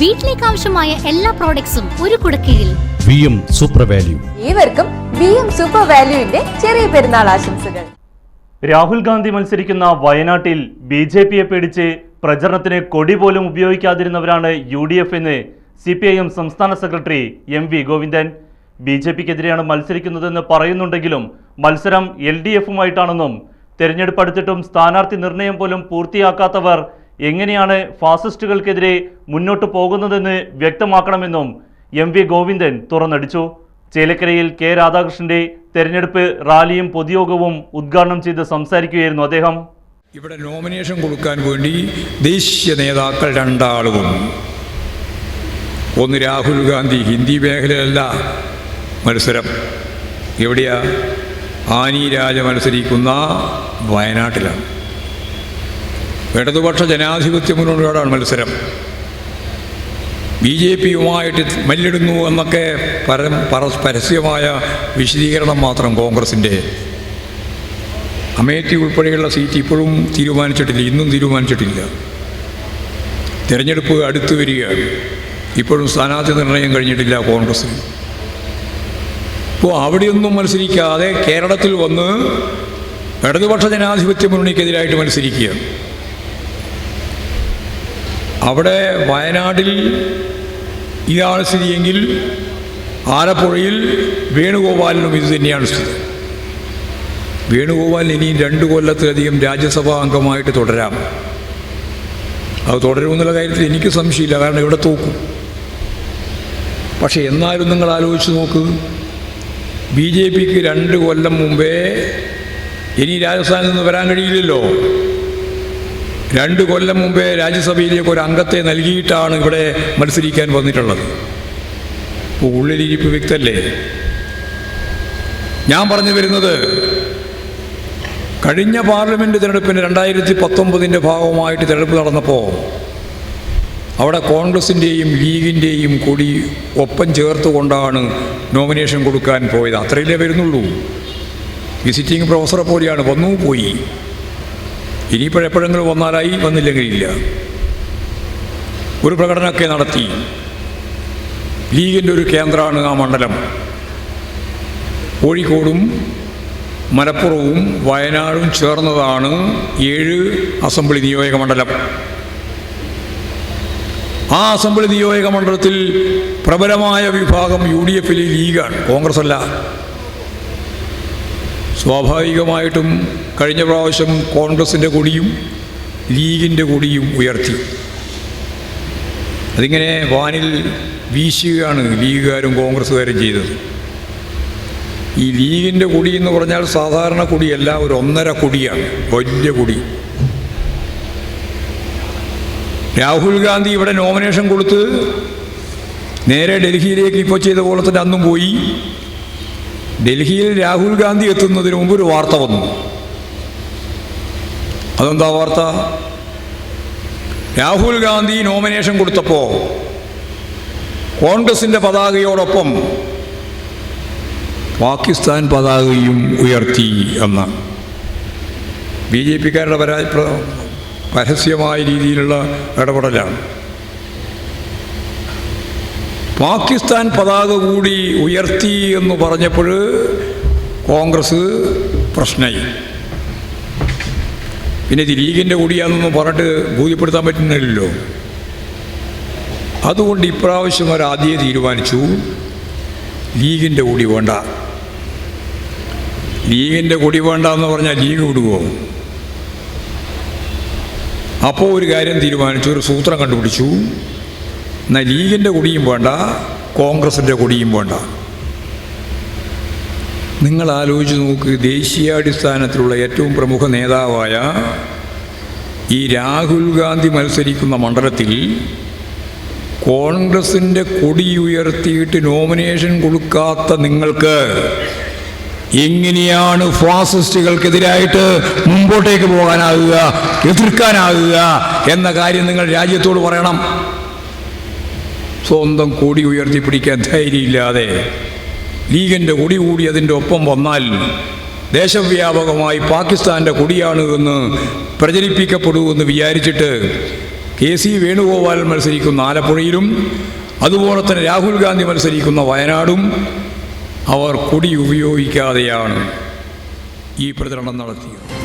വീട്ടിലേക്ക് ആവശ്യമായ എല്ലാ പ്രോഡക്ട്സും ഒരു കുടക്കീഴിൽ. വി എം സൂപ്പർ വാല്യൂ ഏവർക്കും വി എം സൂപ്പർ വാല്യൂവിന്റെ ചെറിയ പെരുന്നാൾ ആശംസകൾ. രാഹുൽ ഗാന്ധി മത്സരിക്കുന്ന വയനാട്ടിൽ ബി ജെ പിയെ പേടിച്ച് പ്രചരണത്തിന് കൊടി പോലും ഉപയോഗിക്കാതിരുന്നവരാണ് യു ഡി എഫ് എന്ന് സി പി ഐ എം സംസ്ഥാന secretary M V Govindan. B J പിക്കെതിരെയാണ് മത്സരിക്കുന്നതെന്ന് പറയുന്നുണ്ടെങ്കിലും മത്സരം എൽ ഡി എഫുമായിട്ടാണെന്നും തെരഞ്ഞെടുപ്പ് അടുത്തിട്ടും സ്ഥാനാർത്ഥി നിർണയം പോലും പൂർത്തിയാക്കാത്തവർ എങ്ങനെയാണ് ഫാസിസ്റ്റുകൾക്കെതിരെ മുന്നോട്ട് പോകുന്നതെന്ന് വ്യക്തമാക്കണമെന്നും എം വി ഗോവിന്ദൻ തുറന്നടിച്ചു. ചേലക്കരയിൽ കെ രാധാകൃഷ്ണന്റെ തെരഞ്ഞെടുപ്പ് റാലിയും പൊതുയോഗവും ഉദ്ഘാടനം ചെയ്ത് സംസാരിക്കുകയായിരുന്നു അദ്ദേഹം. ഇവിടെ നോമിനേഷൻ കൊടുക്കാൻ വേണ്ടി ദേശീയ നേതാക്കൾ രണ്ടാളും. ഒന്ന് രാഹുൽ ഗാന്ധി ഹിന്ദി മേഖലയിലല്ല മത്സരം. എവിടെയാ? ആനി രാജ മത്സരിക്കുന്ന വയനാട്ടിലാണ്. ഇടതുപക്ഷ ജനാധിപത്യ മുന്നോടിയോടാണ് മത്സരം. ബി ജെ പിയുമായിട്ട് മല്ലിടുന്നു എന്നൊക്കെ പരം പര- പരസ്യമായ വിശദീകരണം മാത്രം കോൺഗ്രസിന്റെ. അമേത്തി ഉൾപ്പെടെയുള്ള സീറ്റ് ഇപ്പോഴും തീരുമാനിച്ചിട്ടില്ല ഇന്നും തീരുമാനിച്ചിട്ടില്ല. തിരഞ്ഞെടുപ്പ് അടുത്തു വരികയാണ്. ഇപ്പോഴും സ്ഥാനാർത്ഥി നിർണയം കഴിഞ്ഞിട്ടില്ല കോൺഗ്രസിന് ഇപ്പോൾ അവിടെയൊന്നും മത്സരിക്കാതെ കേരളത്തിൽ വന്ന് ഇടതുപക്ഷ ജനാധിപത്യ മുന്നണിക്കെതിരായിട്ട് മത്സരിക്കുക അവിടെ വയനാട്ടിൽ ഇതാണ് സ്ഥിതിയെങ്കിൽ ആലപ്പുഴയിൽ വേണുഗോപാലിനും ഇത് തന്നെയാണ് സ്ഥിതി. വേണുഗോപാൽ ഇനിയും രണ്ട് കൊല്ലത്തിലധികം രാജ്യസഭാ അംഗമായിട്ട് തുടരാം. അത് തുടരുമെന്നുള്ള കാര്യത്തിൽ എനിക്ക് സംശയമില്ല കാരണം ഇവിടെ തോക്കും. പക്ഷെ എന്നാലും നിങ്ങൾ ആലോചിച്ച് നോക്ക് ബി ജെ പിക്ക് രണ്ട് കൊല്ലം മുമ്പേ ഇനി രാജസ്ഥാനിൽ നിന്ന് വരാൻ കഴിയില്ലല്ലോ. രണ്ട് കൊല്ലം മുമ്പേ രാജ്യസഭയിലേക്ക് ഒരു അംഗത്തെ നൽകിയിട്ടാണ് ഇവിടെ മത്സരിക്കാൻ വന്നിട്ടുള്ളത്. ഇപ്പോൾ ഉള്ളിലിരിപ്പ് വ്യക്തല്ലേ? ഞാൻ പറഞ്ഞു വരുന്നത് കഴിഞ്ഞ പാർലമെന്റ് തിരഞ്ഞെടുപ്പിന് രണ്ടായിരത്തി പത്തൊമ്പതിന്റെ ഭാഗമായിട്ട് തിരഞ്ഞെടുപ്പ് നടന്നപ്പോൾ അവിടെ കോൺഗ്രസിന്റെയും ലീഗിന്റെയും കൂടി ഒപ്പം ചേർത്തുകൊണ്ടാണ് നോമിനേഷൻ കൊടുക്കാൻ പോയത്. അത്രയല്ലേ വരുന്നുള്ളൂ. വിസിറ്റിംഗ് പ്രൊഫസറെ പോലെയാണ്. വന്നു പോയി. ഇനിയിപ്പോഴെപ്പോഴെങ്കിലും വന്നാലായി വന്നില്ലെങ്കിലില്ല ഒരു പ്രകടനമൊക്കെ നടത്തി. ലീഗിന്റെ ഒരു കേന്ദ്രമാണ് ആ മണ്ഡലം. കോഴിക്കോടും മലപ്പുറവും വയനാടും ചേർന്നതാണ് ഏഴ് അസംബ്ലി നിയോജക മണ്ഡലം. ആ അസംബ്ലി നിയോജക മണ്ഡലത്തിൽ പ്രബലമായ വിഭാഗം യു ഡി എഫിലെ ലീഗാണ്. കോൺഗ്രസ് അല്ല സ്വാഭാവികമായിട്ടും കഴിഞ്ഞ പ്രാവശ്യം കോൺഗ്രസിന്റെ കൊടിയും ലീഗിന്റെ കൊടിയും ഉയർത്തി. അതിങ്ങനെ വാനിൽ വീശുകയാണ് ലീഗുകാരും കോൺഗ്രസ്സുകാരും ചെയ്തത്. ഈ ലീഗിന്റെ കൊടി എന്ന് പറഞ്ഞാൽ സാധാരണ കൊടിയല്ല ഒരു ഒന്നര കൊടിയാണ് വലിയ കൊടി. രാഹുൽ ഗാന്ധി ഇവിടെ നോമിനേഷൻ കൊടുത്ത് നേരെ ഡൽഹിയിലേക്ക് ഇപ്പോൾ ചെയ്ത പോലെ തന്നെ അന്നും പോയി. ഡൽഹിയിൽ രാഹുൽ ഗാന്ധി എത്തുന്നതിന് മുമ്പ് ഒരു വാർത്ത വന്നു. അതെന്താ വാർത്ത? രാഹുൽ ഗാന്ധി നോമിനേഷൻ കൊടുത്തപ്പോൾ കോൺഗ്രസിന്റെ പതാകയോടൊപ്പം പാകിസ്ഥാൻ പതാകയും ഉയർത്തി എന്ന. ബി ജെ പിക്കാരുടെ പരാ പരസ്യമായ രീതിയിലുള്ള ഇടപെടലാണ്. പാകിസ്ഥാൻ പതാക കൂടി ഉയർത്തി എന്ന് പറഞ്ഞപ്പോൾ കോൺഗ്രസ് പ്രശ്നമായി. പിന്നെ ഇത് ലീഗിന്റെ കൂടിയാണെന്ന് പറഞ്ഞിട്ട് ബോധ്യപ്പെടുത്താൻ പറ്റുന്നില്ലല്ലോ. അതുകൊണ്ട് ഇപ്രാവശ്യം അവർ ആദ്യം തീരുമാനിച്ചു ലീഗിന്റെ കൂടി വേണ്ട. ലീഗിന്റെ കൂടി വേണ്ട എന്ന് പറഞ്ഞാൽ ലീഗ് വിടുവോ? അപ്പോൾ ഒരു കാര്യം തീരുമാനിച്ചു ഒരു സൂത്രം കണ്ടുപിടിച്ചു. എന്നാൽ ലീഗിന്റെ കൊടിയും വേണ്ട കോൺഗ്രസിന്റെ കൊടിയും വേണ്ട. നിങ്ങൾ ആലോചിച്ച് നോക്ക് ദേശീയാടിസ്ഥാനത്തിലുള്ള ഏറ്റവും പ്രമുഖ നേതാവായ ഈ രാഹുൽ ഗാന്ധി മത്സരിക്കുന്ന മണ്ഡലത്തിൽ കോൺഗ്രസിന്റെ കൊടി ഉയർത്തിയിട്ട് നോമിനേഷൻ കൊടുക്കാത്ത നിങ്ങൾക്ക് എങ്ങനെയാണ് ഫാസിസ്റ്റുകൾക്കെതിരായിട്ട് മുമ്പോട്ടേക്ക് പോകാനാകുക എതിർക്കാനാകുക എന്ന കാര്യം നിങ്ങൾ രാജ്യത്തോട് പറയണം. സ്വന്തം കൊടി ഉയർത്തിപ്പിടിക്കാൻ ധൈര്യമില്ലാതെ ലീഗിന്റെ കൊടി കൂടി അതിന്റെ ഒപ്പം വന്നാൽ ദേശവ്യാപകമായി പാകിസ്ഥാന്റെ കൊടിയാണ് എന്ന് പ്രചരിപ്പിക്കപ്പെടൂ എന്ന് വിചാരിച്ചിട്ട് കെ സി വേണുഗോപാൽ മത്സരിക്കുന്ന ആലപ്പുഴയിലും അതുപോലെ തന്നെ രാഹുൽ ഗാന്ധി മത്സരിക്കുന്ന വയനാടും അവർ കൊടി ഉപയോഗിക്കാതെയാണ് ഈ പ്രചരണം നടത്തിയത്.